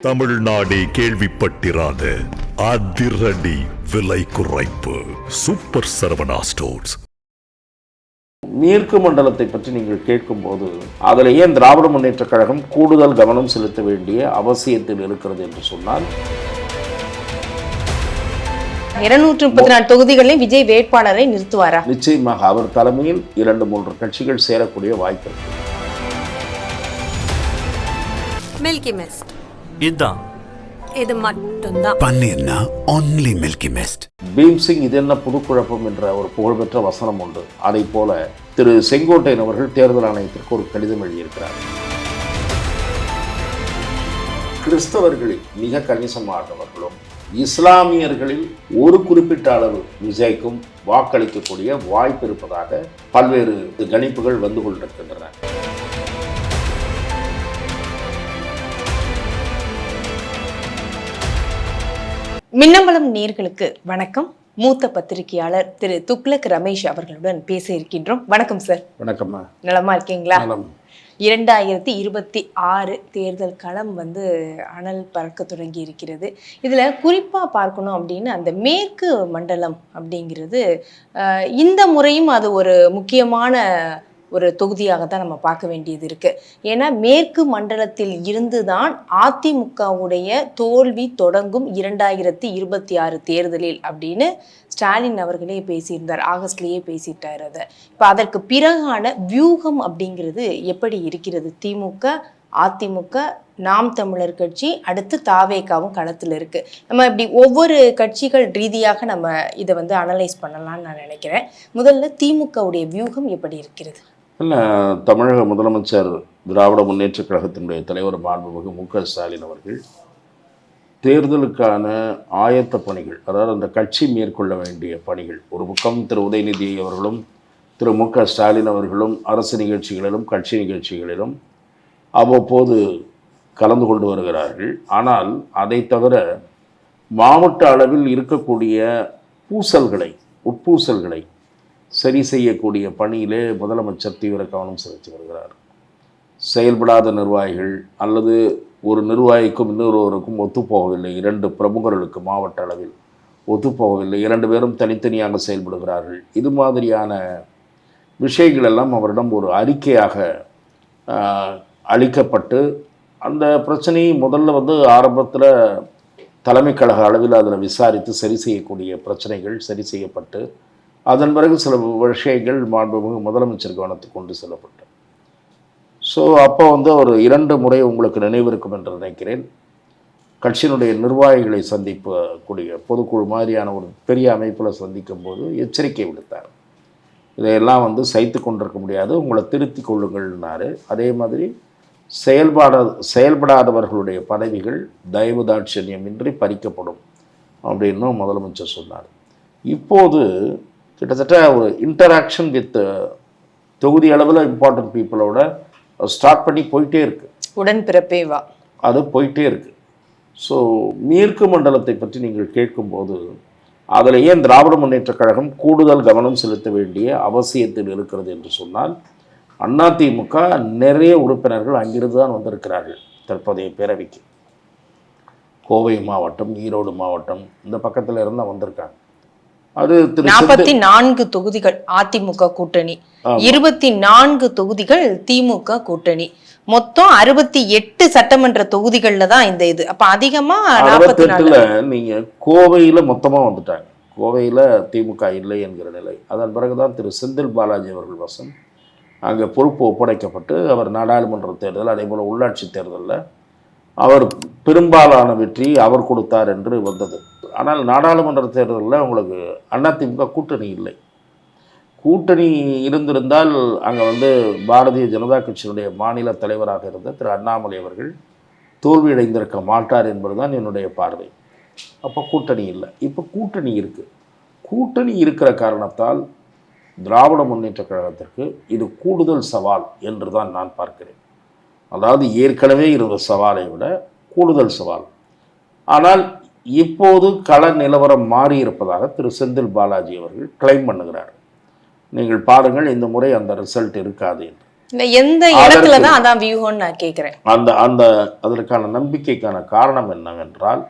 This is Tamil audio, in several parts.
தமிழ்நாடே கேள்விப்பட்டிராத அதிரடி விலை குறைப்பு. சூப்பர் சரவணா ஸ்டோர்ஸ் மேற்கு மண்டலத்தை பற்றி நீங்கள் கேட்கும்போது அதில் ஏன் திராவிட முன்னேற்றக் கழகம் கூடுதல் கவனம் செலுத்த வேண்டிய அவசியத்தில் இருக்கிறது என்று சொன்னால்? இருநூற்று முப்பத்தி நாலு தொகுதிகளில் விஜய் வேட்பாளரை நிறுத்துவாரா? நிச்சயமாக அவர் தலைமையில் இரண்டு மூன்று கட்சிகள் சேரக்கூடிய வாய்ப்பு இருக்கு. மில்கி மிஸ்ட் இதுதான் இது மட்டும்தான். பன்னீர்னா ஒன்லி மில்கி மிஸ்ட் பீம்சிங் இது என்ன புதுக்குழப்பம் என்ற ஒரு புகழ்பெற்ற வசனம் உண்டு. அதை போல திரு செங்கோட்டையன் அவர்கள் தேர்தல் ஆணையத்திற்கு ஒரு கடிதம் எழுதியிருக்கிறார். கிறிஸ்தவர்களில் மிக கணிசமானவர்களும் இஸ்லாமியர்களில் ஒரு குறிப்பிட்ட அளவு விஜய்க்கும் வாக்களிக்கக்கூடிய வாய்ப்பு இருப்பதாக பல்வேறு கணிப்புகள் வந்து கொண்டிருக்கின்றன. மின்னம்பலம் நேர்களுக்கு வணக்கம். மூத்த பத்திரிகையாளர் திரு துக்ளக் ரமேஷ் அவர்களுடன் பேச இருக்கின்றோம். வணக்கம் சார் வணக்கம்மா. நலமா இருக்கீங்களா. இரண்டாயிரத்தி இருபத்தி ஆறு தேர்தல் களம் வந்து அனல் பறக்க தொடங்கி இருக்கிறது. இதில் குறிப்பாக பார்க்கணும் அப்படின்னு அந்த மேற்கு மண்டலம் அப்படிங்கிறது இந்த முறையும் அது ஒரு முக்கியமான ஒரு தொகுதியாக தான் நம்ம பார்க்க வேண்டியது இருக்கு. ஏன்னா மேற்கு மண்டலத்தில் இருந்து தான் அதிமுகவுடைய தோல்வி தொடங்கும் இரண்டாயிரத்தி இருபத்தி ஆறு தேர்தலில் அப்படின்னு ஸ்டாலின் அவர்களே பேசியிருந்தார். ஆகஸ்ட்லேயே பேசிட்டார் அதை. இப்போ அதற்கு பிறகான வியூகம் அப்படிங்கிறது எப்படி இருக்கிறது? திமுக அதிமுக நாம் தமிழர் கட்சி அடுத்து தாவேகாவும் களத்தில் இருக்கு. நம்ம இப்படி ஒவ்வொரு கட்சிகள் ரீதியாக நம்ம இதை வந்து அனலைஸ் பண்ணலாம்னு நான் நினைக்கிறேன். முதல்ல திமுகவுடைய வியூகம் எப்படி இருக்கிறது? இல்லை தமிழக முதலமைச்சர் திராவிட முன்னேற்றக் கழகத்தினுடைய தலைவர் மாண்புமிகு மு க ஸ்டாலின் அவர்கள் தேர்தலுக்கான ஆயத்த பணிகள் அதாவது அந்த கட்சி மேற்கொள்ள வேண்டிய பணிகள் ஒரு பக்கம் திரு உதயநிதி அவர்களும் திரு மு க ஸ்டாலின் அவர்களும் அரசு நிகழ்ச்சிகளிலும் கட்சி நிகழ்ச்சிகளிலும் அவ்வப்போது கலந்து கொண்டு வருகிறார்கள். ஆனால் அதை தவிர மாவட்ட அளவில் இருக்கக்கூடிய பூசல்களை உட்பூசல்களை சரி செய்யக்கூடிய பணியிலே முதலமைச்சர் தீவிர கவனம் செலுத்தி வருகிறார். செயல்படாத நிர்வாகிகள் அல்லது ஒரு நிர்வாகிக்கும் இன்னொருவருக்கும் ஒத்துப்போகவில்லை இரண்டு பிரமுகர்களுக்கு மாவட்ட அளவில் ஒத்துப்போகவில்லை இரண்டு பேரும் தனித்தனியாக செயல்படுகிறார்கள். இது மாதிரியான விஷயங்கள் எல்லாம் அவரிடம் ஒரு அறிக்கையாக அளிக்கப்பட்டு அந்த பிரச்சனை முதல்ல வந்து ஆரம்பத்தில் தலைமை கழக அளவில் அதில் விசாரித்து சரி செய்யக்கூடிய பிரச்சனைகள் சரி செய்யப்பட்டு அதன் பிறகு சில விஷயங்கள் மாண்புமிகு முதலமைச்சர் கவனத்துக்கு கொண்டு செல்லப்பட்டது. ஸோ அப்போ வந்து ஒரு இரண்டு முறை உங்களுக்கு நினைவிருக்கும் என்று நினைக்கிறேன். கட்சியினுடைய நிர்வாகிகளை சந்திக்கக்கூடிய பொதுக்குழு மாதிரியான ஒரு பெரிய அமைப்பில் சந்திக்கும் போது எச்சரிக்கை விடுத்தார். இதையெல்லாம் வந்து சைத்து கொண்டிருக்க முடியாது. உங்களை திருத்தி கொள்ளுங்கள்னாரு. அதே மாதிரி செயல்பாட செயல்படாதவர்களுடைய பதவிகள் தயவு தாட்சண்யமின்றி பறிக்கப்படும் அப்படின்னும் முதலமைச்சர் சொன்னார். இப்போது கிட்டத்தட்ட ஒரு இன்டராக்ஷன் வித் தொகுதி அளவில் இம்பார்ட்டன்ட் பீப்புளோட ஸ்டார்ட் பண்ணி போயிட்டே இருக்குது உடன்பிறப்பே வா. அது போயிட்டே இருக்கு. ஸோ மேற்கு மண்டலத்தை பற்றி நீங்கள் கேட்கும்போது அதில் ஏன் திராவிட முன்னேற்றக் கழகம் கூடுதல் கவனம் செலுத்த வேண்டிய அவசியத்தில் இருக்கிறது என்று சொன்னால் அதிமுக நிறைய உறுப்பினர்கள் அங்கிருந்து தான் வந்திருக்கிறார்கள் தற்போதைய பேரவைக்கு. கோவை மாவட்டம் ஈரோடு மாவட்டம் இந்த பக்கத்தில் இருந்தால் வந்திருக்காங்க. அது நாற்பத்தி நான்கு தொகுதிகள் அதிமுக கூட்டணி. இருபத்தி நான்கு தொகுதிகள் திமுக கூட்டணி. மொத்தம் அறுபத்தி எட்டு சட்டமன்ற தொகுதிகள்ல தான் இந்த இது. அப்ப அதிகமா நாற்பத்தி அறுபத்தெட்டுல நீங்க கோவையில மொத்தமா வந்துட்டாங்க. கோவையில திமுக இல்லை என்கிற நிலை. அதன் பிறகுதான் திரு செந்தில் பாலாஜி அவர்கள் வசம். அங்கே பொறுப்பு ஒப்படைக்கப்பட்டு அவர் நாடாளுமன்ற தேர்தல் அதே போல் உள்ளாட்சி தேர்தலில் அவர் பெரும்பாலான வெற்றி அவர் கொடுத்தார் என்று வந்தது. ஆனால் நாடாளுமன்ற தேர்தலில் உங்களுக்கு அதிமுக கூட்டணி இல்லை. கூட்டணி இருந்திருந்தால் அங்கே வந்து பாரதிய ஜனதா கட்சியினுடைய மாநில தலைவராக இருந்த திரு அண்ணாமலை அவர்கள் தோல்வியடைந்திருக்க மாட்டார் என்பதுதான் என்னுடைய பார்வை. அப்போ கூட்டணி இல்லை. இப்போ கூட்டணி இருக்குது கூட்டணி இருக்கிற காரணத்தால் திராவிட முன்னேற்றக் கழகத்திற்கு இது கூடுதல் சவால் என்று தான் நான் பார்க்கிறேன். அதாவது ஏற்கனவே இருந்த சவாலை விட கூடுதல் சவால். ஆனால் இப்போது கள நிலவரம் மாறி இருப்பதாக திரு செந்தில் பாலாஜி அவர்கள் கிளைம் பண்ணுகிறார். நீங்கள் பாருங்கள் இந்த முறை அந்த ரிசல்ட் இருக்காது என்று. எந்த அதற்கு- இடத்துல தான் அதான் வியூகம்னு நான் கேக்குறேன் அந்த அந்த அதற்கான நம்பிக்கைக்கான காரணம் என்னவென்றால்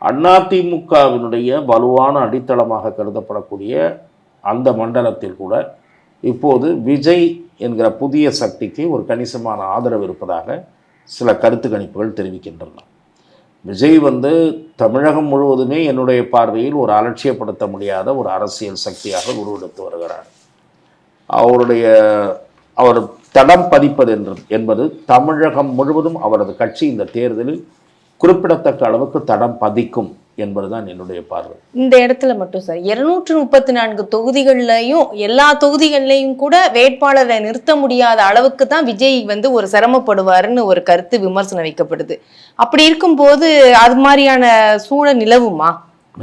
அதிமுகவினுடைய வலுவான அடித்தளமாக கருதப்படக்கூடிய அந்த மண்டலத்தில் கூட இப்போது விஜய் என்கிற புதிய சக்திக்கு ஒரு கணிசமான ஆதரவு இருப்பதாக சில கருத்து கணிப்புகள் தெரிவிக்கின்றன. விஜய் வந்து தமிழகம் முழுவதுமே என்னுடைய பார்வையில் ஒரு அலட்சியப்படுத்த முடியாத ஒரு அரசியல் சக்தியாக உருவெடுத்து வருகிறார். அவருடைய அவர் தடம் பதிப்பது என்று என்பது தமிழகம் முழுவதும் அவரது கட்சி இந்த தேர்தலில் குறிப்பிடத்தக்க அளவுக்கு தடம் பதிக்கும் என்பதுதான் என்னுடைய பார்வை. இந்த இடத்துல மட்டும் சார் இருநூற்று முப்பத்தி நான்கு தொகுதிகள்லையும் எல்லா தொகுதிகள்லையும் கூட வேட்பாளரை நிறுத்த முடியாத அளவுக்கு தான் விஜய் வந்து ஒரு சிரமப்படுவாருன்னு ஒரு கருத்து விமர்சனம் வைக்கப்படுது. அப்படி இருக்கும்போது அது மாதிரியான சூழல் நிலவுமா?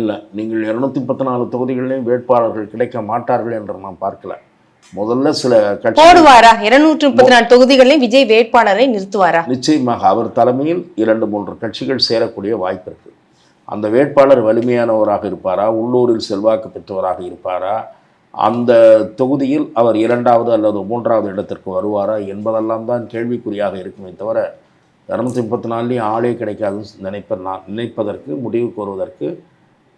இல்லை நீங்கள் இருநூத்தி முப்பத்தி நாலு தொகுதிகளிலும் வேட்பாளர்கள் கிடைக்க மாட்டார்கள் என்று நான் பார்க்கல. முதல்ல சில கட்சி போடுவாரா? இருநூற்று முப்பத்தி நாலு தொகுதிகள்லையும் விஜய் வேட்பாளரை நிறுத்துவாரா? நிச்சயமாக அவர் தலைமையில் இரண்டு மூன்று கட்சிகள் சேரக்கூடிய வாய்ப்பு இருக்கு. அந்த வேட்பாளர் வலிமையானவராக இருப்பாரா? உள்ளூரில் செல்வாக்கு பெற்றவராக இருப்பாரா? அந்த தொகுதியில் அவர் இரண்டாவது அல்லது மூன்றாவது இடத்திற்கு வருவாரா என்பதெல்லாம் தான் கேள்விக்குறியாக இருக்குமே தவிர இரநூத்தி முப்பத்தி நாலுலேயும் ஆளே கிடைக்காதுன்னு நினைப்ப நான் நினைப்பதற்கு முடிவு கூறுவதற்கு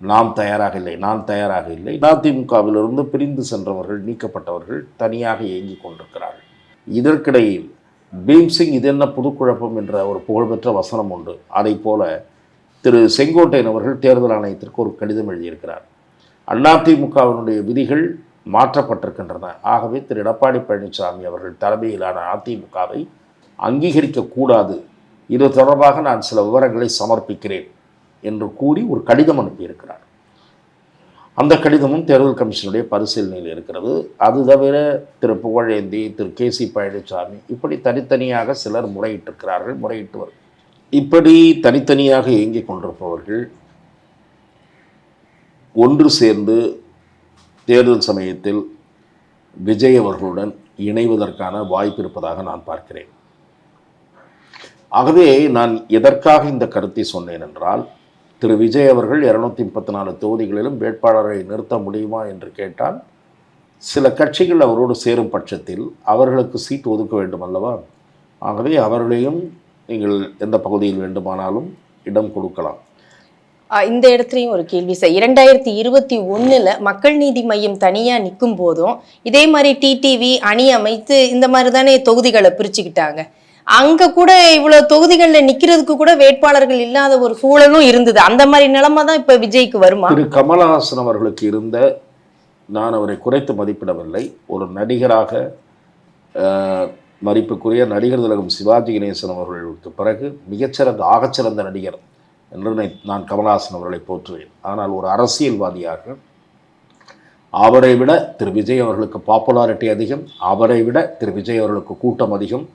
நாம் தயாராக இல்லை. நான் தயாராக இல்லை. அதிமுகவிலிருந்து பிரிந்து சென்றவர்கள் நீக்கப்பட்டவர்கள் தனியாக இயங்கிக் கொண்டிருக்கிறார்கள். இதற்கிடையில் பீம்சிங் இது என்ன புதுக்குழப்பம் என்ற ஒரு புகழ்பெற்ற வசனம் உண்டு. அதை போல திரு செங்கோட்டையன் அவர்கள் தேர்தல் ஆணையத்திற்கு ஒரு கடிதம் எழுதியிருக்கிறார். அதிமுகவினுடைய விதிகள் மாற்றப்பட்டிருக்கின்றன. ஆகவே திரு எடப்பாடி பழனிசாமி அவர்கள் தலைமையிலான அதிமுகவை அங்கீகரிக்கக்கூடாது இது தொடர்பாக நான் சில விவரங்களை சமர்ப்பிக்கிறேன் என்று கூறி ஒரு கடிதம் அனுப்பியிருக்கிறார். அந்த கடிதமும் தேர்தல் கமிஷனுடைய பரிசீலனையில் இருக்கிறது. அது தவிர திரு புகழேந்தி திரு கே சி பழனிசாமி இப்படி தனித்தனியாக சிலர் முறையிட்டிருக்கிறார்கள் முறையிட்டு வரும் இப்படி தனித்தனியாக இயங்கிக் கொண்டிருப்பவர்கள் ஒன்று சேர்ந்து தேர்தல் சமயத்தில் விஜய் அவர்களுடன் இணைவதற்கான வாய்ப்பு இருப்பதாக நான் பார்க்கிறேன். ஆகவே நான் எதற்காக இந்த கருத்தை சொன்னேன் என்றால் திரு விஜய் அவர்கள் இருநூத்தி முப்பத்தி நாலு தொகுதிகளிலும் வேட்பாளரை நிறுத்த முடியுமா என்று கேட்டால் சில கட்சிகள் அவரோடு சேரும் பட்சத்தில் அவர்களுக்கு சீட் ஒதுக்க வேண்டும் அல்லவா? ஆகவே அவர்களையும் நீங்கள் எந்த பகுதியில் வேண்டுமானாலும் இடம் கொடுக்கலாம். இந்த இடத்துலயும் ஒரு கேள்வி சார். இரண்டாயிரத்தி இருபத்தி ஒண்ணுல மக்கள் நீதி மையம் தனியா நிற்கும் போதும் இதே மாதிரி டிடிவி அணி அமைத்து இந்த மாதிரி தானே தொகுதிகளை பிரிச்சுக்கிட்டாங்க. அங்க கூட இவ்வளவு தொகுதிகள்ல நிக்கிறதுக்கு கூட வேட்பாளர்கள் இல்லாத ஒரு சூழலும் இருந்தது. அந்த மாதிரி நிலைமை தான் இப்ப விஜய்க்கு வருமா? திரு கமலஹாசன் அவர்களுக்கு இருந்த நான் அவரை குறைத்து மதிப்பிடவில்லை. ஒரு நடிகராக மதிப்புக்குரிய நடிகர் திலகம் சிவாஜி கணேசன் அவர்களுக்கு பிறகு மிகச்சிறந்த ஆகச்சிறந்த நடிகர் என்று நான் கமல்ஹாசன் கமலஹாசன் அவர்களை போற்றுவேன். ஆனால் ஒரு அரசியல்வாதியாக அவரை விட திரு விஜய் அவர்களுக்கு பாப்புலாரிட்டி அதிகம் அவரை விட திரு விஜய் அவர்களுக்கு கூட்டம் அதிகம்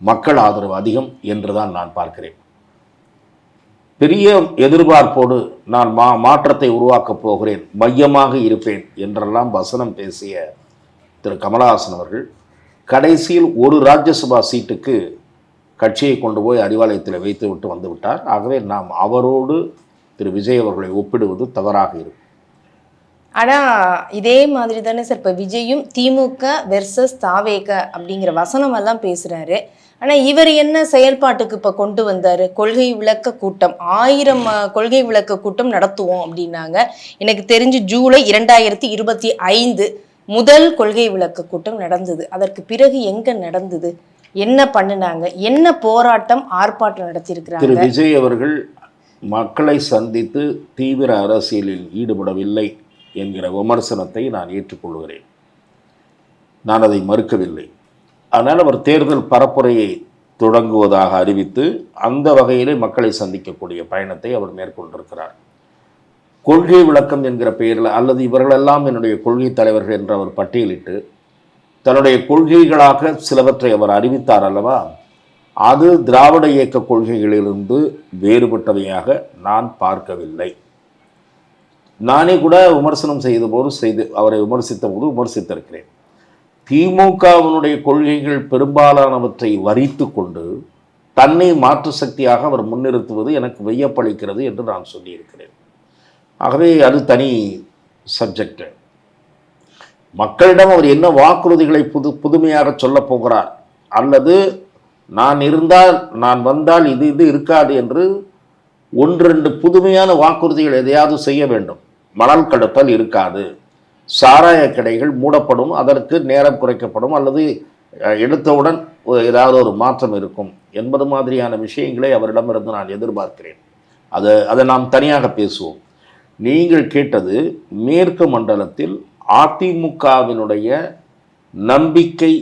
மக்கள் ஆதரவு அதிகம் என்று தான் நான் பார்க்கிறேன். பெரிய எதிர்பார்ப்போடு நான் மா மாற்றத்தை உருவாக்கப் போகிறேன் மையமாக இருப்பேன் என்றெல்லாம் வசனம் பேசிய திரு கமலஹாசன் அவர்கள் கடைசியில் ஒரு ராஜ்யசபா சீட்டுக்கு கட்சியை கொண்டு போய் அறிவாலயத்தில் வைத்து விட்டு வந்து விட்டார். ஆகவே நாம் அவரோடு திரு விஜய் அவர்களை ஒப்பிடுவது தவறாக இருக்கும். ஆனால் இதே மாதிரி தானே சார் இப்போ விஜயும் திமுக வெர்சஸ் தாவேக அப்படிங்கிற வசனமெல்லாம் பேசுகிறாரு ஆனால் இவர் என்ன செயல்பாட்டுக்கு இப்போ கொண்டு வந்தார்? கொள்கை விளக்க கூட்டம் ஆயிரம் கொள்கை விளக்க கூட்டம் நடத்துவோம் அப்படின்னாங்க. எனக்கு தெரிஞ்சு ஜூலை இரண்டாயிரத்தி இருபத்தி ஐந்து முதல் கொள்கை விளக்க கூட்டம் நடந்தது. அதற்கு பிறகு எங்க நடந்தது? என்ன பண்ணுனாங்க? என்ன போராட்டம் ஆர்ப்பாட்டம் திரு நடத்தியிருக்கிறாங்க விஜய் அவர்கள் மக்களை சந்தித்து தீவிர அரசியலில் ஈடுபடவில்லை என்கிற விமர்சனத்தை நான் ஏற்றுக்கொள்கிறேன். நான் அதை மறுக்கவில்லை. அதனால் அவர் தேர்தல் பரப்புரையை தொடங்குவதாக அறிவித்து அந்த வகையிலே மக்களை சந்திக்கக்கூடிய பயணத்தை அவர் மேற்கொண்டிருக்கிறார். கொள்கை விளக்கம் என்கிற பெயரில் அல்லது இவர்களெல்லாம் என்னுடைய கொள்கை தலைவர்கள் என்று அவர் பட்டியலிட்டு தன்னுடைய கொள்கைகளாக சிலவற்றை அவர் அறிவித்தார் அல்லவா? அது திராவிட இயக்க கொள்கைகளிலிருந்து வேறுபட்டவையாக நான் பார்க்கவில்லை. நானே கூட விமர்சனம் செய்த போது செய்து அவரை விமர்சித்த போது விமர்சித்திருக்கிறேன். திமுகவினுடைய கொள்கைகள் பெரும்பாலானவற்றை வரித்து கொண்டு தன்னை மாற்று சக்தியாக அவர் முன்னிறுத்துவது எனக்கு வையப்பளிக்கிறது என்று நான் சொல்லியிருக்கிறேன். ஆகவே அது தனி சப்ஜெக்ட் மக்களிடம் அவர் என்ன வாக்குறுதிகளை புது புதுமையாக சொல்லப் போகிறார்? அல்லது நான் இருந்தால் நான் வந்தால் இது இது இருக்காது என்று ஒன்று ரெண்டு புதுமையான வாக்குறுதிகள் எதையாவது செய்ய வேண்டும். மணல் கடத்தல் இருக்காது. சாராய கடைகள் மூடப்படும் அதற்கு நேரம் குறைக்கப்படும் அல்லது எடுத்தவுடன் ஒரு- ஏதாவது ஒரு மாற்றம் இருக்கும் என்பது மாதிரியான விஷயங்களை அவரிடமிருந்து நான் எதிர்பார்க்கிறேன். அதை அதை நாம் தனியாக பேசுவோம். நீங்கள் கேட்டது மேற்கு மண்டலத்தில் அதிமுகவினுடைய நம்பிக்கை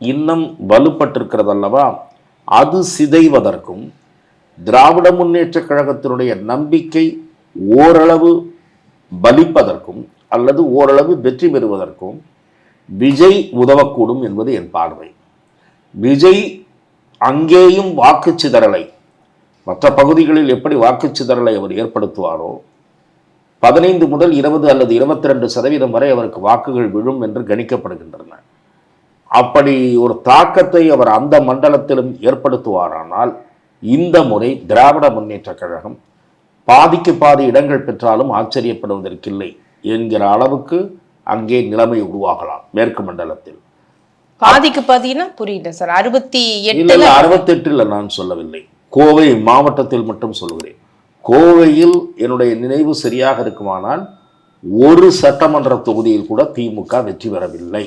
இன்னும் வலுப்பட்டிருக்கிறது அல்லவா அது சிதைவதற்கும் திராவிட முன்னேற்ற கழகத்தினுடைய நம்பிக்கை ஓரளவு பலிப்பதற்கும் அல்லது ஓரளவு வெற்றி பெறுவதற்கும் விஜய் உதவக்கூடும் என்பது என் பார்வை. விஜய் அங்கேயும் வாக்குச்சிதறலை மற்ற பகுதிகளில் எப்படி வாக்குச்சிதறலை அவர் ஏற்படுத்துவாரோ பதினைந்து முதல் இருபது அல்லது இருபத்தி ரெண்டு சதவீதம் வரை அவருக்கு வாக்குகள் விழும் என்று கணிக்கப்படுகின்றன. அப்படி ஒரு தாக்கத்தை அவர் அந்த மண்டலத்திலும் ஏற்படுத்துவாரானால் இந்த முறை திராவிட முன்னேற்ற கழகம் பாதிக்கு பாதி இடங்கள் பெற்றாலும் ஆச்சரியப்படுவதற்கில்லை என்கிற அளவுக்கு அங்கே நிலைமை உருவாகலாம் மேற்கு மண்டலத்தில். பாதிக்கு பாதினா புரியல சார். அறுபத்தி இல்ல எட்டுல இல்ல அறுபத்தெட்டில் நான் சொல்லவில்லை. கோவை மாவட்டத்தில் மட்டும் சொல்கிறேன். கோவையில் என்னுடைய நினைவு சரியாக இருக்குமானால் ஒரு சட்டமன்ற தொகுதியில் கூட திமுக வெற்றி பெறவில்லை.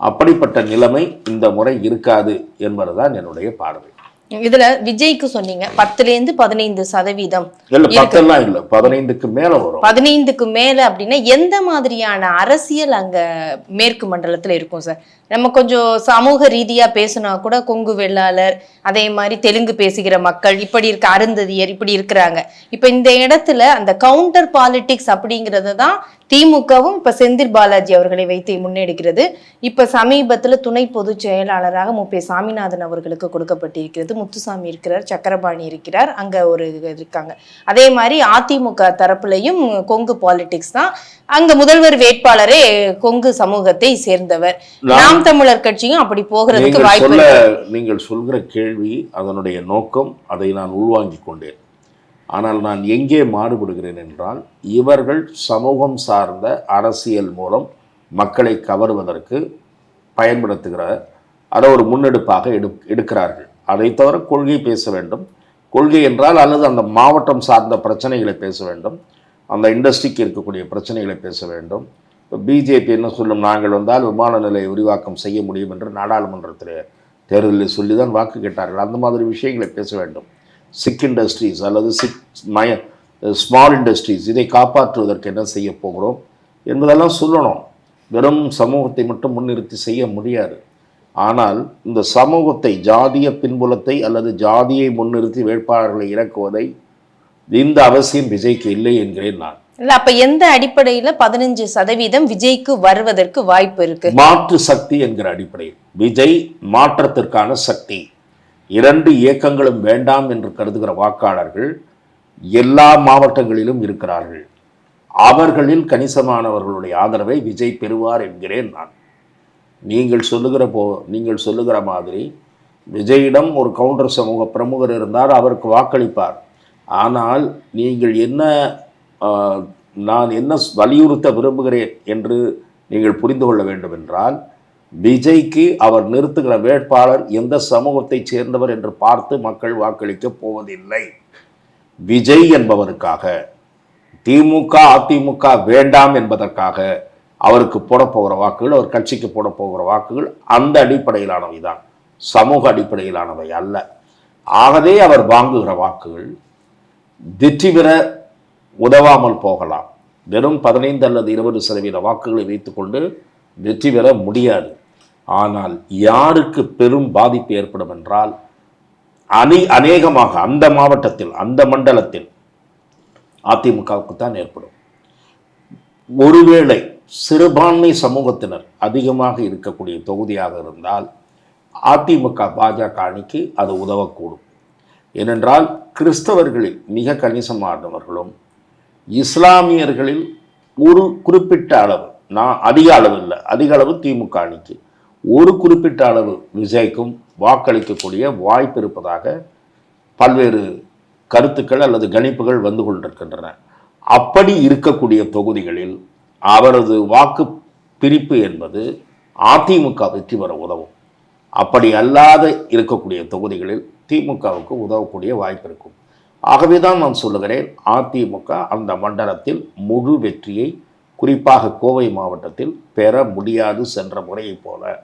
அப்படிப்பட்ட நிலைமை இந்த முறை இருக்காது என்பதுதான் என்னுடைய பார்வை. இதுல விஜய்க்கு சொன்னீங்க பத்துல இருந்து பதினைந்து சதவீதம் இல்ல. பத்தெல்லாம் இல்ல பதினைந்துக்கு மேல வரும். பதினைந்துக்கு மேல அப்படின்னா எந்த மாதிரியான அரசியல் அங்க மேற்கு மண்டலத்துல இருக்கும் சார்? நம்ம கொஞ்சம் சமூக ரீதியா பேசினா கூட கொங்கு வெள்ளாளர் அதே மாதிரி தெலுங்கு பேசுகிற மக்கள் இப்படி இருக்க அருந்ததியர் இப்படி இருக்கிறாங்க. இப்ப இந்த இடத்துல அந்த கவுண்டர் பாலிடிக்ஸ் அப்படிங்கறது தான் திமுகவும் இப்ப செந்தில் பாலாஜி அவர்களை வைத்து முன்னெடுக்கிறது. இப்ப சமீபத்துல துணை பொதுச் செயலாளராக முப்பே சாமிநாதன் அவர்களுக்கு கொடுக்கப்பட்டிருக்கிறது. முத்துசாமி இருக்கிறார் சக்கரபாணி இருக்கிறார் அங்க ஒரு இருக்காங்க. அதே மாதிரி அதிமுக தரப்புலையும் கொங்கு பாலிடிக்ஸ் தான். அங்க முதல்வர் வேட்பாளரே கொங்கு சமூகத்தை சேர்ந்தவர். நாம் தமிழர் கட்சியும் அப்படி போகிறதுக்கு வாய்ப்பு. நீங்கள் சொல்கிற கேள்வி அதனுடைய நோக்கம் அதை நான் உள்வாங்கிக் கொண்டேன். ஆனால் நான் எங்கே மாறுபடுகிறேன் என்றால் இவர்கள் சமூகம் சார்ந்த அரசியல் மூலம் மக்களை கவர்வதற்கு பயன்படுத்துகிற அதை ஒரு முன்னெடுப்பாக எடு எடுக்கிறார்கள். அதை தவிர கொள்கை பேச வேண்டும். கொள்கை என்றால் அல்லது அந்த மாவட்டம் சார்ந்த பிரச்சனைகளை பேச வேண்டும். அந்த இண்டஸ்ட்ரிக்கு இருக்கக்கூடிய பிரச்சனைகளை பேச வேண்டும். இப்போ பிஜேபி என்ன சொல்லும்? நாங்கள் வந்தால் விமான நிலைய விரிவாக்கம் செய்ய முடியும் என்று நாடாளுமன்றத்தில் தேர்தலில் சொல்லி தான் வாக்கு கேட்டார்கள். அந்த மாதிரி விஷயங்களை பேச வேண்டும். சிக் இண்டஸ்ட்ரீஸ் அல்லது சிக் மய ஸ்மால் இண்டஸ்ட்ரீஸ் இதை காப்பாற்றுவதற்கு என்ன செய்ய போகிறோம் என்பதெல்லாம் சொல்லணும். வெறும் சமூகத்தை மட்டும் முன்னிறுத்தி செய்ய முடியாது. ஆனால் இந்த சமூகத்தை ஜாதிய பின்புலத்தை அல்லது ஜாதியை முன்னிறுத்தி வேட்பாளர்களை இறக்குவதை இந்த அவசியம் விஜய்க்கு இல்லை என்கிறேன் நான். இல்ல அப்ப எந்த அடிப்படையில பதினஞ்சு சதவீதம் விஜய்க்கு வருவதற்கு வாய்ப்பு இருக்கு? மாற்று சக்தி என்கிற அடிப்படையில். விஜய் மாற்றத்திற்கான சக்தி. இரண்டு இயக்கங்களும் வேண்டாம் என்று கருதுகிற வாக்காளர்கள் எல்லா மாவட்டங்களிலும் இருக்கிறார்கள். அவர்களில் கணிசமானவர்களுடைய ஆதரவை விஜய் பெறுவார் என்கிறேன் நான். நீங்கள் சொல்லுகிற போ நீங்கள் சொல்லுகிற மாதிரி விஜயிடம் ஒரு கவுண்டர் சமூக பிரமுகர் இருந்தார் அவருக்கு வாக்களிப்பார். ஆனால் நீங்கள் என்ன நான் என்ன வலியுறுத்த விரும்புகிறேன் என்று நீங்கள் புரிந்து கொள்ள வேண்டும் என்றால் விஜய்க்கு அவர் நிறுத்துகிற வேட்பாளர் எந்த சமூகத்தைச் சேர்ந்தவர் என்று பார்த்து மக்கள் வாக்களிக்கப் போவதில்லை. விஜய் என்பவருக்காக திமுக அதிமுக வேண்டாம் என்பதற்காக அவருக்கு போடப்போகிற வாக்குகள் அவர் கட்சிக்கு போடப்போகிற வாக்குகள் அந்த அடிப்படையிலானவை தான் சமூக அடிப்படையிலானவை அல்ல. ஆகவே அவர் வாங்குகிற வாக்குகள் வெற்றி பெற உதவாமல் போகலாம். வெறும் பதினைந்து அல்லது இருபது சதவீத வாக்குகளை வைத்துக்கொண்டு வெற்றி பெற முடியாது. ஆனால் யாருக்கு பெரும் பாதிப்பு ஏற்படும் என்றால் அணி அநேகமாக அந்த மாவட்டத்தில் அந்த மண்டலத்தில் அதிமுகவுக்கு தான் ஏற்படும். ஒருவேளை சிறுபான்மை சமூகத்தினர் அதிகமாக இருக்கக்கூடிய தொகுதியாக இருந்தால் அதிமுக பாஜக அணிக்கு அது உதவக்கூடும். ஏனென்றால் கிறிஸ்தவர்களில் மிக கணிசமானவர்களும் இஸ்லாமியர்களில் ஒரு குறிப்பிட்ட அளவு நான் அதிக அளவு இல்லை. அதிக அளவு திமுக அணிக்கு. ஒரு குறிப்பிட்ட அளவு விஜய்க்கும் வாக்களிக்கக்கூடிய வாய்ப்பு இருப்பதாக பல்வேறு கருத்துக்கள் அல்லது கணிப்புகள் வந்து கொண்டிருக்கின்றன. அப்படி இருக்கக்கூடிய தொகுதிகளில் அவரது வாக்கு பிரிப்பு என்பது அதிமுக வெற்றி பெற உதவும். அப்படி அல்லாத இருக்கக்கூடிய தொகுதிகளில் திமுகவுக்கு உதவக்கூடிய வாய்ப்பு இருக்கும். ஆகவே தான் நான் சொல்லுகிறேன் அதிமுக அந்த மண்டலத்தில் முழு வெற்றியை குறிப்பாக கோவை மாவட்டத்தில் பெற முடியாது சென்ற முறையைப் போல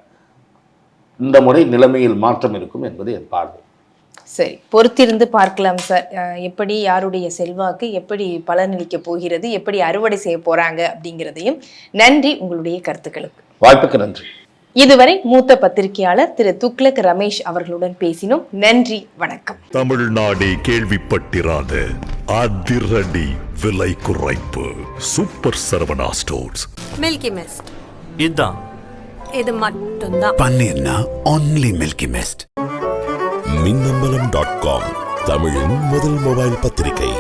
இந்த முறை நிலைமையில் மாற்றம் இருக்கும் என்பது என் பார்வை. சரி பொறுத்திருந்து பார்க்கலாம் சார். எப்படி யாருடைய செல்வாக்கு எப்படி பலனளிக்க போகிறது எப்படி அறுவடை செய்ய போறாங்க அப்படிங்கிறதையும் நன்றி உங்களுடைய கருத்துக்களுக்கு. வாய்ப்புக்கு நன்றி. இதுவரை மூத்த பத்திரிகையாளர் திரு துக்ளக் ரமேஷ் அவர்களுடன் பேசினோம். நன்றி வணக்கம். தமிழ்நாடே கேள்விப்பட்டிராத அதிரடி விலை குறைப்பு. Super Saravana stores. Milky Mist இதுதான் இது மட்டும்தான். பன்னீர்னா only Milky Mist. Minnambalam dot com தமிழின் முதல் மொபைல் பத்திரிகை.